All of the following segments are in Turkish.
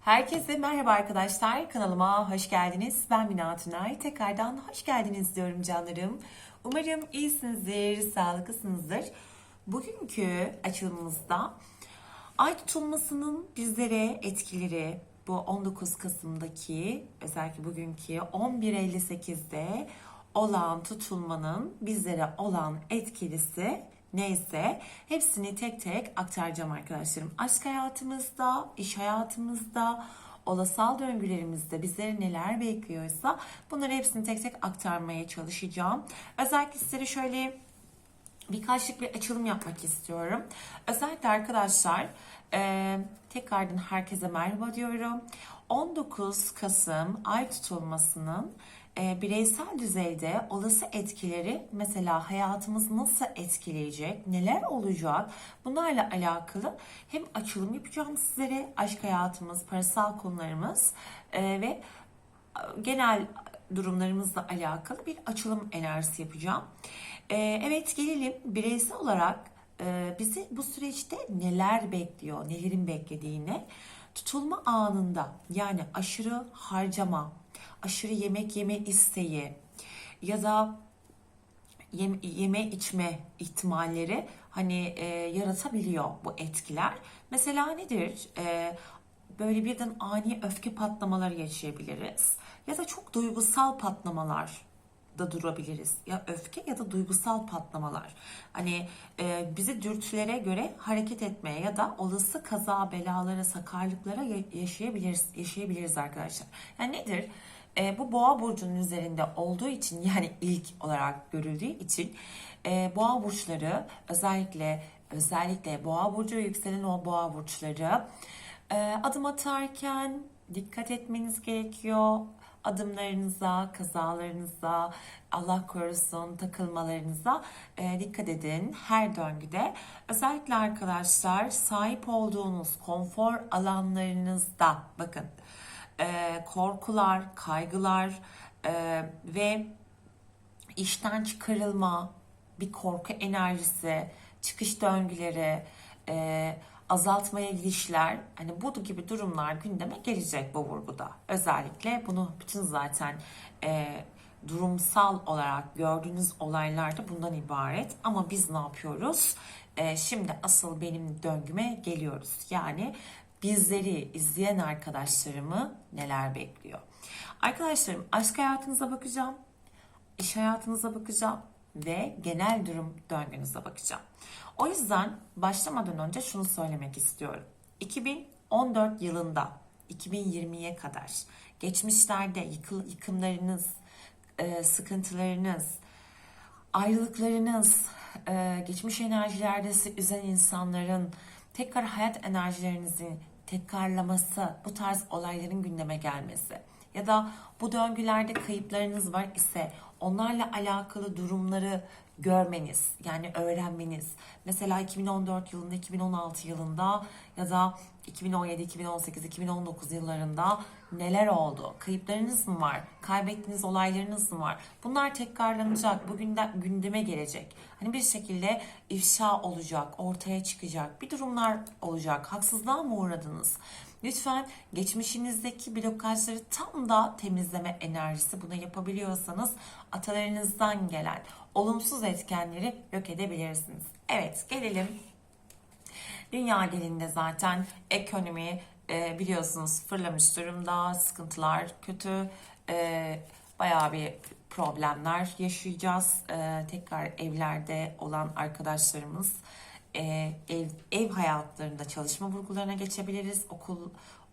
Herkese merhaba arkadaşlar. Kanalıma hoş geldiniz. Ben Mina Tunay. Tekrardan hoş geldiniz diyorum canlarım. Umarım iyisinizdir, sağlıklısınızdır. Bugünkü açılımımızda ay tutulmasının bizlere etkileri, bu 19 Kasım'daki özellikle bugünkü 11.58'de olan tutulmanın bizlere olan etkilisi neyse hepsini tek tek aktaracağım arkadaşlarım. Aşk hayatımızda, iş hayatımızda, olasal döngülerimizde bizleri neler bekliyorsa bunları hepsini tek tek aktarmaya çalışacağım. Özellikle sizlere şöyle birkaçlık bir açılım yapmak istiyorum. Özellikle arkadaşlar e, tekrardan herkese merhaba diyorum. 19 Kasım ay tutulmasının e, bireysel düzeyde olası etkileri mesela hayatımız nasıl etkileyecek, neler olacak bunlarla alakalı hem açılım yapacağım sizlere aşk hayatımız, parasal konularımız e, ve genel durumlarımızla alakalı bir açılım enerjisi yapacağım. Ee, evet gelelim bireysel olarak e, bizi bu süreçte neler bekliyor, nelerin beklediğine tutulma anında yani aşırı harcama, aşırı yemek yeme isteği ya da yeme, yeme içme ihtimalleri hani e, yaratabiliyor bu etkiler. Mesela nedir? E, böyle birden ani öfke patlamaları yaşayabiliriz. Ya da çok duygusal patlamalar da durabiliriz. Ya öfke ya da duygusal patlamalar. Hani e, bizi dürtülere göre hareket etmeye ya da olası kaza, belalara, sakarlıklara ya- yaşayabiliriz, yaşayabiliriz arkadaşlar. Yani nedir? E, bu boğa burcunun üzerinde olduğu için yani ilk olarak görüldüğü için e, boğa burçları özellikle özellikle boğa burcu ve yükselen o boğa burçları e, adım atarken dikkat etmeniz gerekiyor. Adımlarınıza, kazalarınıza, Allah korusun takılmalarınıza e, dikkat edin her döngüde. Özellikle arkadaşlar sahip olduğunuz konfor alanlarınızda bakın e, korkular, kaygılar e, ve işten çıkarılma, bir korku enerjisi, çıkış döngüleri, e, azaltmaya gidişler, hani bu gibi durumlar gündeme gelecek bu vurguda. Özellikle bunu bütün zaten e, durumsal olarak gördüğünüz olaylar da bundan ibaret. Ama biz ne yapıyoruz? E, şimdi asıl benim döngüme geliyoruz. Yani bizleri izleyen arkadaşlarımı neler bekliyor? Arkadaşlarım aşk hayatınıza bakacağım iş hayatınıza bakacağım ve genel durum döngünüze bakacağım. O yüzden başlamadan önce şunu söylemek istiyorum. 2014 yılında 2020'ye kadar geçmişlerde yıkıl, yıkımlarınız, e, sıkıntılarınız, ayrılıklarınız, e, geçmiş enerjilerde üzen insanların tekrar hayat enerjilerinizin tekrarlaması, bu tarz olayların gündeme gelmesi ya da bu döngülerde kayıplarınız var ise onlarla alakalı durumları görmeniz, yani öğrenmeniz. Mesela 2014 yılında, 2016 yılında ya da 2017, 2018, 2019 yıllarında neler oldu? Kayıplarınız mı var? Kaybettiğiniz olaylarınız mı var? Bunlar tekrarlanacak, bugün de gündeme gelecek. Hani bir şekilde ifşa olacak, ortaya çıkacak. Bir durumlar olacak. Haksızlığa mı uğradınız? Lütfen geçmişinizdeki blokajları tam da temizleme enerjisi bunu yapabiliyorsanız atalarınızdan gelen olumsuz etkenleri yok edebilirsiniz. Evet gelelim Dünya genelinde zaten ekonomi e, biliyorsunuz fırlamış durumda, sıkıntılar kötü, e, bayağı bir problemler yaşayacağız. E, tekrar evlerde olan arkadaşlarımız e, ev, ev hayatlarında çalışma vurgularına geçebiliriz. Okul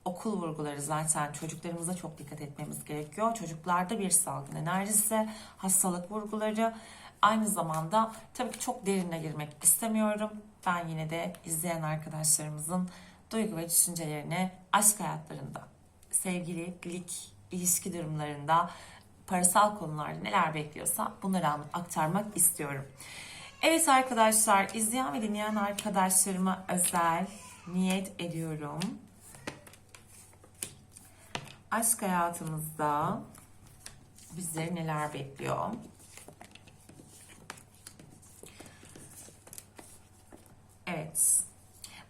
okul vurguları zaten çocuklarımıza çok dikkat etmemiz gerekiyor. Çocuklarda bir salgın enerjisi, hastalık vurguları. Aynı zamanda tabii ki çok derine girmek istemiyorum. Ben yine de izleyen arkadaşlarımızın duygu ve düşüncelerini aşk hayatlarında, sevgililik, ilişki durumlarında, parasal konularda neler bekliyorsa bunları aktarmak istiyorum. Evet arkadaşlar, izleyen ve dinleyen arkadaşlarıma özel niyet ediyorum. Aşk hayatımızda bizleri neler bekliyor? Evet.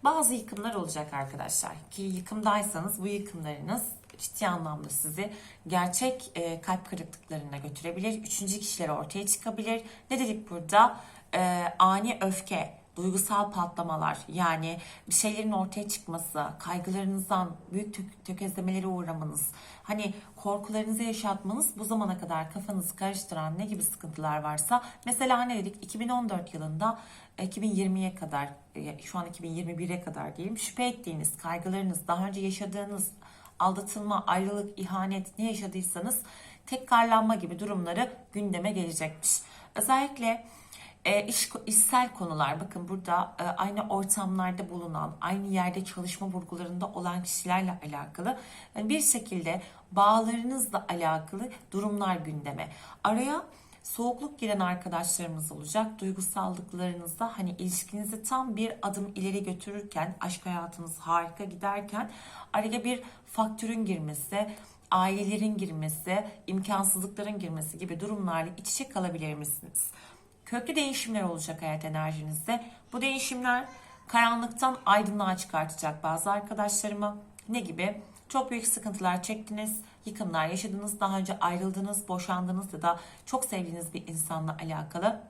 Bazı yıkımlar olacak arkadaşlar ki yıkımdaysanız bu yıkımlarınız ciddi anlamda sizi gerçek e, kalp kırıklıklarına götürebilir. Üçüncü kişiler ortaya çıkabilir. Ne dedik burada? E, ani öfke, duygusal patlamalar yani bir şeylerin ortaya çıkması, kaygılarınızdan büyük tök- tökezlemelere uğramanız, hani korkularınızı yaşatmanız bu zamana kadar kafanızı karıştıran ne gibi sıkıntılar varsa mesela ne dedik 2014 yılında 2020'ye kadar e, şu an 2021'e kadar diyelim şüphe ettiğiniz kaygılarınız daha önce yaşadığınız aldatılma, ayrılık, ihanet ne yaşadıysanız tekrarlanma gibi durumları gündeme gelecekmiş. Özellikle e, iş, işsel konular bakın burada e, aynı ortamlarda bulunan, aynı yerde çalışma vurgularında olan kişilerle alakalı yani bir şekilde bağlarınızla alakalı durumlar gündeme. Araya soğukluk giren arkadaşlarımız olacak. Duygusallıklarınızda hani ilişkinizi tam bir adım ileri götürürken, aşk hayatınız harika giderken araya bir faktörün girmesi, ailelerin girmesi, imkansızlıkların girmesi gibi durumlarla iç içe kalabilir misiniz? Köklü değişimler olacak hayat enerjinizde. Bu değişimler karanlıktan aydınlığa çıkartacak bazı arkadaşlarımı. Ne gibi? Çok büyük sıkıntılar çektiniz, yıkımlar yaşadınız, daha önce ayrıldınız, boşandınız ya da çok sevdiğiniz bir insanla alakalı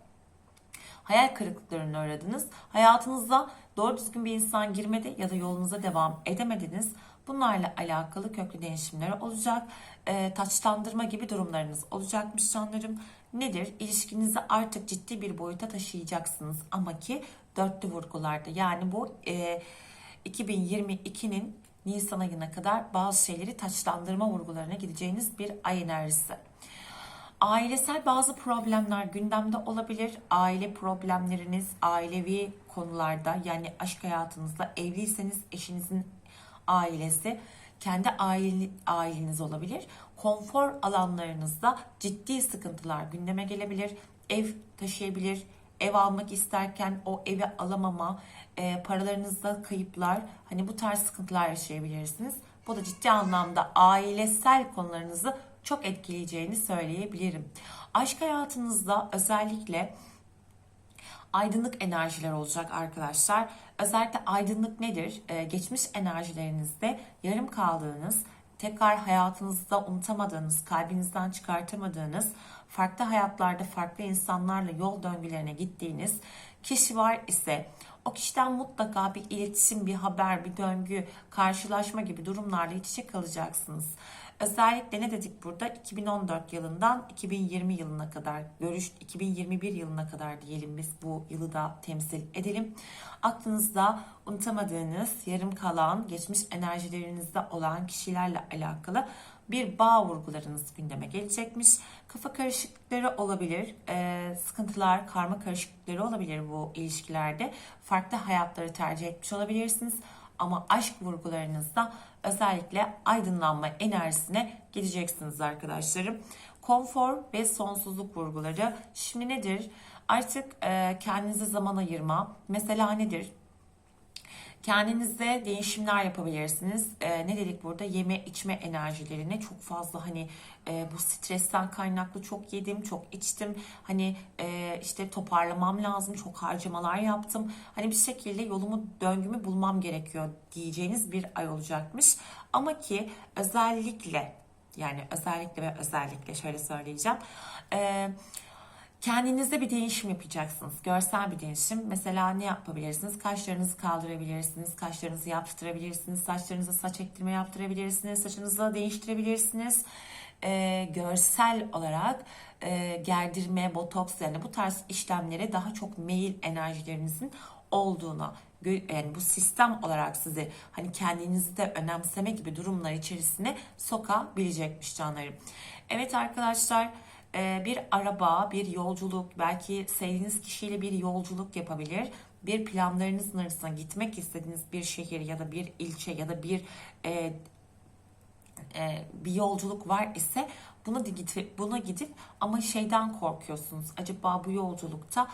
hayal kırıklıklarına uğradınız. Hayatınızda doğru düzgün bir insan girmedi ya da yolunuza devam edemediniz. Bunlarla alakalı köklü değişimler olacak. E, taçlandırma gibi durumlarınız olacakmış canlarım. Nedir? İlişkinizi artık ciddi bir boyuta taşıyacaksınız ama ki dörtlü vurgularda. Yani bu e, 2022'nin Nisan ayına kadar bazı şeyleri taçlandırma vurgularına gideceğiniz bir ay enerjisi. Ailesel bazı problemler gündemde olabilir. Aile problemleriniz, ailevi konularda yani aşk hayatınızda evliyseniz eşinizin ailesi, kendi aile, aileniz olabilir. Konfor alanlarınızda ciddi sıkıntılar gündeme gelebilir. Ev taşıyabilir, ev almak isterken o evi alamama, e, paralarınızda kayıplar, hani bu tarz sıkıntılar yaşayabilirsiniz. Bu da ciddi anlamda ailesel konularınızı çok etkileyeceğini söyleyebilirim. Aşk hayatınızda özellikle aydınlık enerjiler olacak arkadaşlar. Özellikle aydınlık nedir? Ee, geçmiş enerjilerinizde yarım kaldığınız, tekrar hayatınızda unutamadığınız, kalbinizden çıkartamadığınız, farklı hayatlarda farklı insanlarla yol döngülerine gittiğiniz kişi var ise o kişiden mutlaka bir iletişim, bir haber, bir döngü, karşılaşma gibi durumlarla iç içe kalacaksınız. Özellikle ne dedik burada? 2014 yılından 2020 yılına kadar, görüş 2021 yılına kadar diyelim biz bu yılı da temsil edelim. Aklınızda unutamadığınız, yarım kalan, geçmiş enerjilerinizde olan kişilerle alakalı bir bağ vurgularınız gündeme gelecekmiş. Kafa karışıklıkları olabilir, e, sıkıntılar, karma karışıklıkları olabilir bu ilişkilerde. Farklı hayatları tercih etmiş olabilirsiniz. Ama aşk vurgularınızda özellikle aydınlanma enerjisine gideceksiniz arkadaşlarım. Konfor ve sonsuzluk vurguları. Şimdi nedir? Artık e, kendinize zaman ayırma. Mesela nedir? Kendinizde değişimler yapabilirsiniz. E, ne dedik burada? Yeme içme enerjilerine çok fazla hani e, bu stresten kaynaklı çok yedim, çok içtim. Hani e, işte toparlamam lazım, çok harcamalar yaptım. Hani bir şekilde yolumu, döngümü bulmam gerekiyor diyeceğiniz bir ay olacakmış. Ama ki özellikle yani özellikle ve özellikle şöyle söyleyeceğim. Eee Kendinizde bir değişim yapacaksınız. Görsel bir değişim. Mesela ne yapabilirsiniz? Kaşlarınızı kaldırabilirsiniz. Kaşlarınızı yaptırabilirsiniz. Saçlarınıza saç ektirme yaptırabilirsiniz. Saçınızı değiştirebilirsiniz. Ee, görsel olarak e, gerdirme, botoks yani bu tarz işlemlere daha çok meyil enerjilerinizin olduğuna yani bu sistem olarak sizi hani kendinizi de önemseme gibi durumlar içerisine sokabilecekmiş canlarım. Evet arkadaşlar bir araba, bir yolculuk, belki sevdiğiniz kişiyle bir yolculuk yapabilir. Bir planlarınızın arasına gitmek istediğiniz bir şehir ya da bir ilçe ya da bir e, e, bir yolculuk var ise buna gidip buna gidip ama şeyden korkuyorsunuz. Acaba bu yolculukta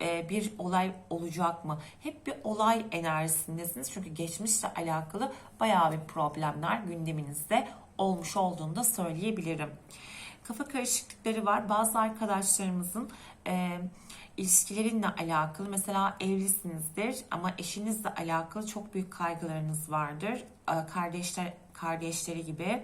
e, bir olay olacak mı? Hep bir olay enerjisindesiniz. Çünkü geçmişle alakalı bayağı bir problemler gündeminizde olmuş olduğunu da söyleyebilirim. Kafa karışıklıkları var. Bazı arkadaşlarımızın e, ilişkilerinle alakalı mesela evlisinizdir ama eşinizle alakalı çok büyük kaygılarınız vardır. E, kardeşler kardeşleri gibi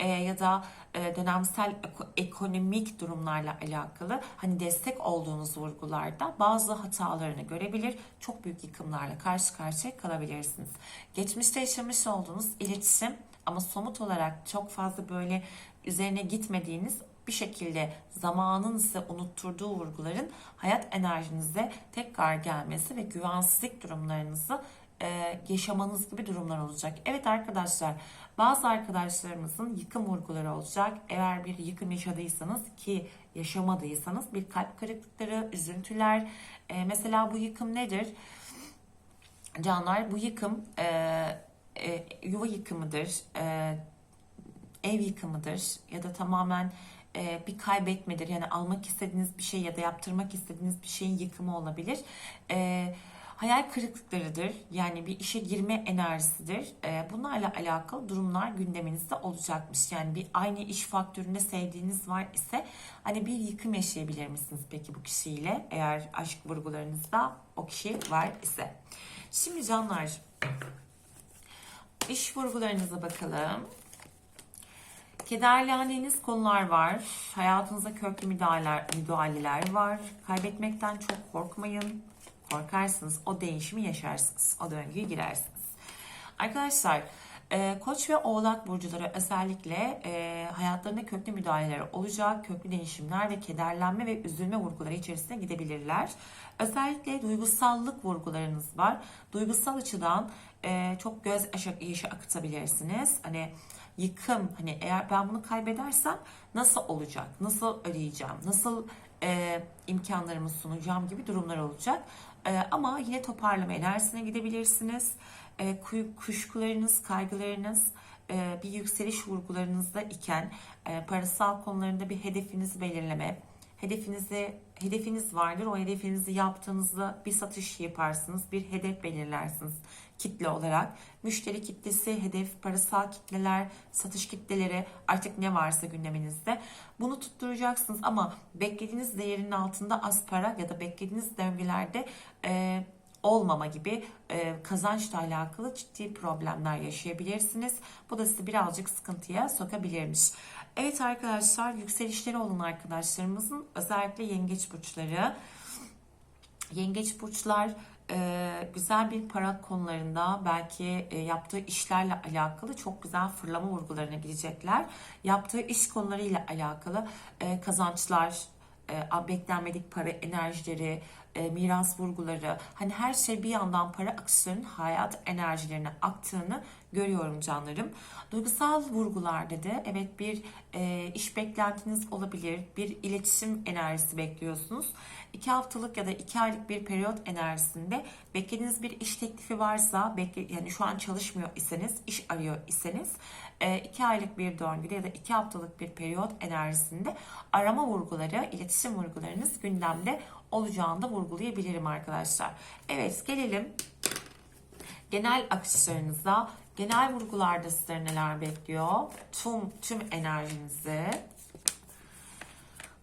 e, ya da e, dönemsel eko- ekonomik durumlarla alakalı hani destek olduğunuz vurgularda bazı hatalarını görebilir. Çok büyük yıkımlarla karşı karşıya kalabilirsiniz. Geçmişte yaşamış olduğunuz iletişim ama somut olarak çok fazla böyle üzerine gitmediğiniz bir şekilde zamanın size unutturduğu vurguların hayat enerjinize tekrar gelmesi ve güvensizlik durumlarınızı e, yaşamanız gibi durumlar olacak. Evet arkadaşlar bazı arkadaşlarımızın yıkım vurguları olacak. Eğer bir yıkım yaşadıysanız ki yaşamadıysanız bir kalp kırıklıkları, üzüntüler. E, mesela bu yıkım nedir? Canlar bu yıkım e, e, yuva yıkımıdır, e, ev yıkımıdır ya da tamamen e, bir kaybetmedir. Yani almak istediğiniz bir şey ya da yaptırmak istediğiniz bir şeyin yıkımı olabilir. E, hayal kırıklıklarıdır. Yani bir işe girme enerjisidir. E, bunlarla alakalı durumlar gündeminizde olacakmış. Yani bir aynı iş faktöründe sevdiğiniz var ise hani bir yıkım yaşayabilir misiniz peki bu kişiyle? Eğer aşk vurgularınızda o kişi var ise. Şimdi canlar iş vurgularınıza bakalım. Kederlendiğiniz konular var. Hayatınıza köklü müdahaleler, müdahaleler var. Kaybetmekten çok korkmayın. Korkarsınız. O değişimi yaşarsınız. O döngüye girersiniz. Arkadaşlar e, Koç ve Oğlak burcuları özellikle e, hayatlarında köklü müdahaleler olacak, köklü değişimler ve kederlenme ve üzülme vurguları içerisine gidebilirler. Özellikle duygusallık vurgularınız var. Duygusal açıdan e, çok göz yaşı akıtabilirsiniz. Hani yıkım hani eğer ben bunu kaybedersem nasıl olacak? Nasıl ödeyeceğim? Nasıl e, imkanlarımı sunacağım gibi durumlar olacak. E, ama yine toparlama enerjisine gidebilirsiniz. E, kuşkularınız, kaygılarınız e, bir yükseliş vurgularınızda iken e, parasal konularında bir hedefinizi belirleme, hedefinizi hedefiniz vardır. O hedefinizi yaptığınızda bir satış yaparsınız, bir hedef belirlersiniz kitle olarak. Müşteri kitlesi, hedef, parasal kitleler, satış kitleleri artık ne varsa gündeminizde. Bunu tutturacaksınız ama beklediğiniz değerin altında az para ya da beklediğiniz döngülerde e, olmama gibi e, kazançla alakalı ciddi problemler yaşayabilirsiniz. Bu da sizi birazcık sıkıntıya sokabilirmiş. Evet arkadaşlar yükselişleri olan arkadaşlarımızın özellikle yengeç burçları. Yengeç burçlar e, güzel bir para konularında belki e, yaptığı işlerle alakalı çok güzel fırlama vurgularına girecekler. Yaptığı iş konularıyla alakalı e, kazançlar, e, beklenmedik para enerjileri, e, miras vurguları, hani her şey bir yandan para akışlarının hayat enerjilerine aktığını görüyorum canlarım. Duygusal vurgularda da evet bir e, iş beklentiniz olabilir, bir iletişim enerjisi bekliyorsunuz. İki haftalık ya da iki aylık bir periyot enerjisinde beklediğiniz bir iş teklifi varsa, bekle, yani şu an çalışmıyor iseniz, iş arıyor iseniz, e, iki aylık bir döngüde ya da iki haftalık bir periyot enerjisinde arama vurguları, iletişim vurgularınız gündemde olacağını da vurgulayabilirim arkadaşlar. Evet gelelim genel akışlarınıza. Genel vurgularda sizleri neler bekliyor? Tüm, tüm enerjinizi.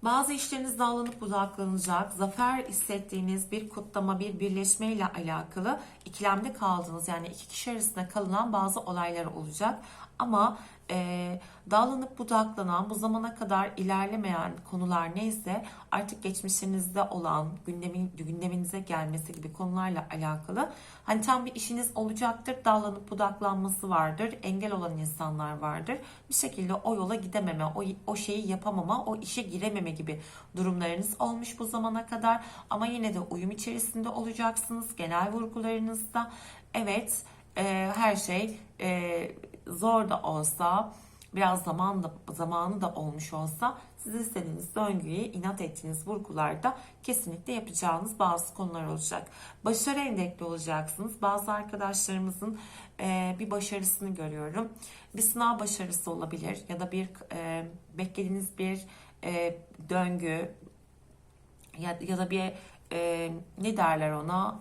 Bazı işleriniz dağlanıp budaklanacak. Zafer hissettiğiniz bir kutlama, bir birleşme ile alakalı ikilemde kaldığınız yani iki kişi arasında kalınan bazı olaylar olacak. Ama e, dağlanıp budaklanan, bu zamana kadar ilerlemeyen konular neyse artık geçmişinizde olan, gündemin, gündeminize gelmesi gibi konularla alakalı hani tam bir işiniz olacaktır, dağlanıp budaklanması vardır, engel olan insanlar vardır. Bir şekilde o yola gidememe, o, o şeyi yapamama, o işe girememe gibi durumlarınız olmuş bu zamana kadar ama yine de uyum içerisinde olacaksınız genel vurgularınızda. Evet, e, her şey e, zor da olsa biraz zaman da, zamanı da olmuş olsa siz istediğiniz döngüyü inat ettiğiniz vurgularda kesinlikle yapacağınız bazı konular olacak. Başarı endekli olacaksınız. Bazı arkadaşlarımızın e, bir başarısını görüyorum. Bir sınav başarısı olabilir ya da bir e, beklediğiniz bir e, döngü ya, ya da bir e, ne derler ona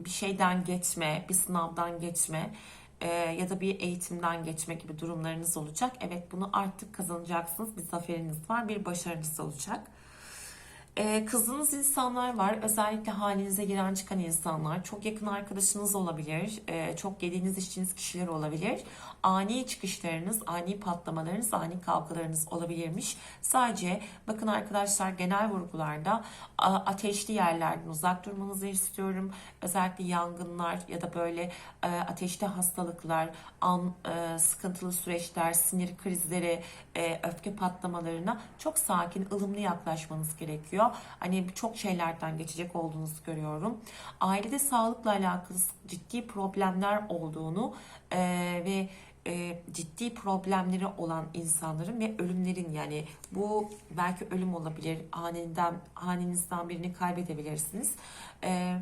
bir şeyden geçme, bir sınavdan geçme e, ya da bir eğitimden geçme gibi durumlarınız olacak. Evet bunu artık kazanacaksınız. Bir zaferiniz var, bir başarınız olacak. Ee, kızdığınız insanlar var. Özellikle halinize giren çıkan insanlar. Çok yakın arkadaşınız olabilir. Ee, çok yediğiniz içtiğiniz kişiler olabilir. Ani çıkışlarınız, ani patlamalarınız, ani kavgalarınız olabilirmiş. Sadece bakın arkadaşlar genel vurgularda ateşli yerlerden uzak durmanızı istiyorum. Özellikle yangınlar ya da böyle e, ateşli hastalıklar, an, e, sıkıntılı süreçler, sinir krizleri, e, öfke patlamalarına çok sakin, ılımlı yaklaşmanız gerekiyor. Hani çok şeylerden geçecek olduğunuzu görüyorum. Ailede sağlıkla alakalı ciddi problemler olduğunu e, ve e, ciddi problemleri olan insanların ve ölümlerin yani bu belki ölüm olabilir, haneden, hanenizden birini kaybedebilirsiniz. E,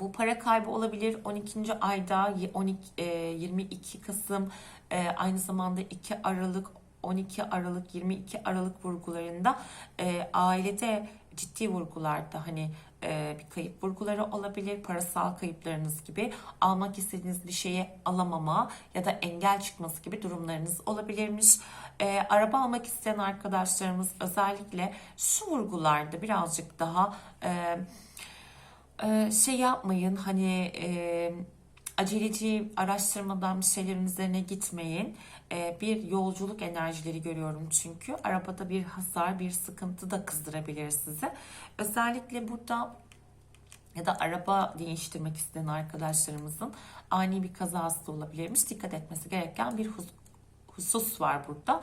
bu para kaybı olabilir 12. ayda 12, e, 22 Kasım e, aynı zamanda 2 Aralık 12 Aralık 22 Aralık vurgularında e, ailede ciddi vurgularda hani e, bir kayıp vurguları olabilir parasal kayıplarınız gibi almak istediğiniz bir şeyi alamama ya da engel çıkması gibi durumlarınız olabilirmiş. E, araba almak isteyen arkadaşlarımız özellikle şu vurgularda birazcık daha e, ee, şey yapmayın hani e, aceleci araştırmadan bir şeylerin üzerine gitmeyin. Ee, bir yolculuk enerjileri görüyorum çünkü arabada bir hasar bir sıkıntı da kızdırabilir sizi. Özellikle burada ya da araba değiştirmek isteyen arkadaşlarımızın ani bir kazası olabilirmiş. Dikkat etmesi gereken bir hus- husus var burada.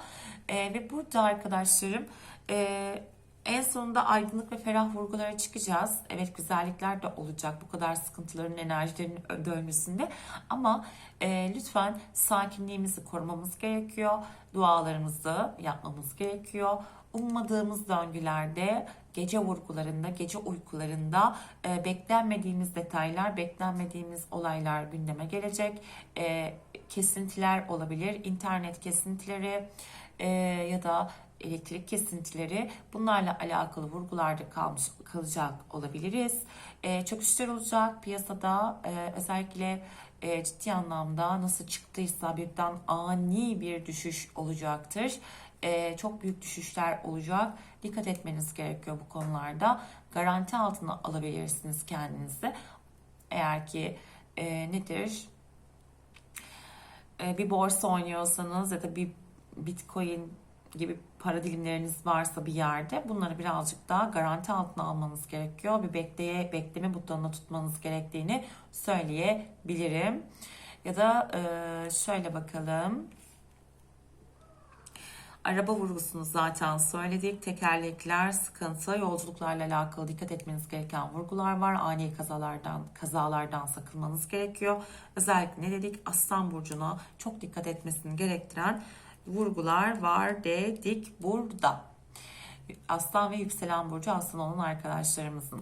Ee, ve burada arkadaşlarım e, en sonunda aydınlık ve ferah vurgulara çıkacağız. Evet güzellikler de olacak bu kadar sıkıntıların enerjilerinin dönmesinde. Ama e, lütfen sakinliğimizi korumamız gerekiyor. Dualarımızı yapmamız gerekiyor. Ummadığımız döngülerde, gece vurgularında, gece uykularında e, beklenmediğimiz detaylar, beklenmediğimiz olaylar gündeme gelecek. E, kesintiler olabilir, internet kesintileri e, ya da elektrik kesintileri bunlarla alakalı vurgularda kalmış kalacak olabiliriz. E, çöküşler olacak piyasada e, özellikle e, ciddi anlamda nasıl çıktıysa birden ani bir düşüş olacaktır. E, çok büyük düşüşler olacak. Dikkat etmeniz gerekiyor bu konularda. Garanti altına alabilirsiniz kendinizi. Eğer ki e, nedir? E, bir borsa oynuyorsanız ya da bir bitcoin gibi para dilimleriniz varsa bir yerde bunları birazcık daha garanti altına almanız gerekiyor. Bir bekleye bekleme butonuna tutmanız gerektiğini söyleyebilirim. Ya da e, şöyle bakalım. Araba vurgusunu zaten söyledik. Tekerlekler, sıkıntı, yolculuklarla alakalı dikkat etmeniz gereken vurgular var. Ani kazalardan, kazalardan sakınmanız gerekiyor. Özellikle ne dedik? Aslan burcuna çok dikkat etmesini gerektiren vurgular var dedik burada. Aslan ve yükselen burcu aslan olan arkadaşlarımızın.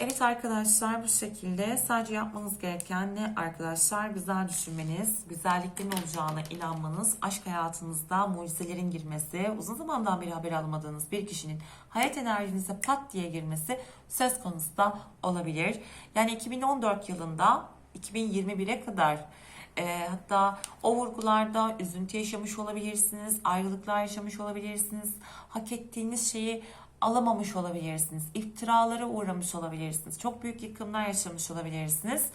Evet arkadaşlar bu şekilde sadece yapmanız gereken ne arkadaşlar? Güzel düşünmeniz, güzelliklerin olacağına inanmanız, aşk hayatınızda mucizelerin girmesi, uzun zamandan beri haber almadığınız bir kişinin hayat enerjinize pat diye girmesi söz konusu da olabilir. Yani 2014 yılında 2021'e kadar e, hatta o vurgularda üzüntü yaşamış olabilirsiniz, ayrılıklar yaşamış olabilirsiniz, hak ettiğiniz şeyi alamamış olabilirsiniz, iftiralara uğramış olabilirsiniz, çok büyük yıkımlar yaşamış olabilirsiniz.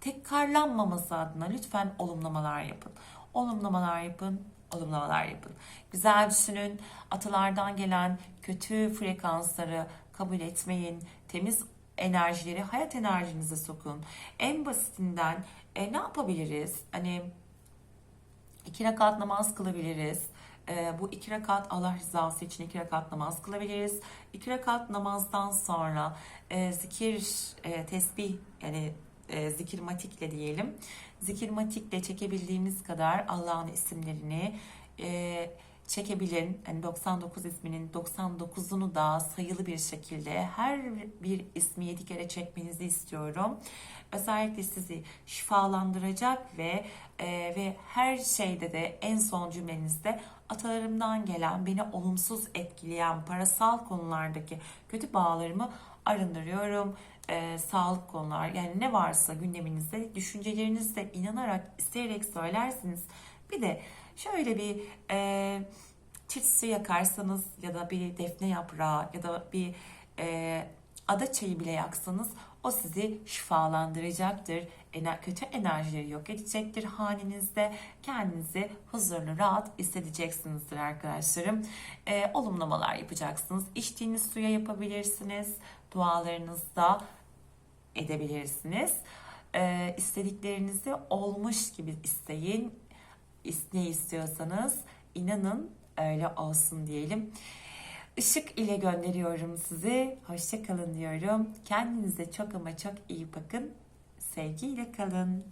Tekrarlanmaması adına lütfen olumlamalar yapın. Olumlamalar yapın, olumlamalar yapın. Güzel düşünün, atalardan gelen kötü frekansları kabul etmeyin, temiz enerjileri hayat enerjinize sokun. En basitinden e, ne yapabiliriz? Hani iki rekat namaz kılabiliriz. E, bu iki rekat Allah rızası için iki rekat namaz kılabiliriz. İki rekat namazdan sonra e, zikir, e, tesbih yani e, zikirmatikle diyelim. Zikirmatikle çekebildiğimiz kadar Allah'ın isimlerini e, çekebilin. Yani 99 isminin 99'unu da sayılı bir şekilde her bir ismi 7 kere çekmenizi istiyorum. Özellikle sizi şifalandıracak ve e, ve her şeyde de en son cümlenizde atalarımdan gelen beni olumsuz etkileyen parasal konulardaki kötü bağlarımı arındırıyorum e, sağlık konular yani ne varsa gündeminizde düşüncelerinizle inanarak isteyerek söylersiniz. Bir de şöyle bir e, çift su yakarsanız ya da bir defne yaprağı ya da bir e, ada çayı bile yaksanız o sizi şifalandıracaktır. Ener, kötü enerjileri yok edecektir hanenizde. Kendinizi huzurlu, rahat hissedeceksinizdir arkadaşlarım. E, olumlamalar yapacaksınız. İçtiğiniz suya yapabilirsiniz. Dualarınızda edebilirsiniz. E, istediklerinizi olmuş gibi isteyin. Ne istiyorsanız inanın öyle olsun diyelim. Işık ile gönderiyorum sizi. Hoşça kalın diyorum. Kendinize çok ama çok iyi bakın. Sevgiyle kalın.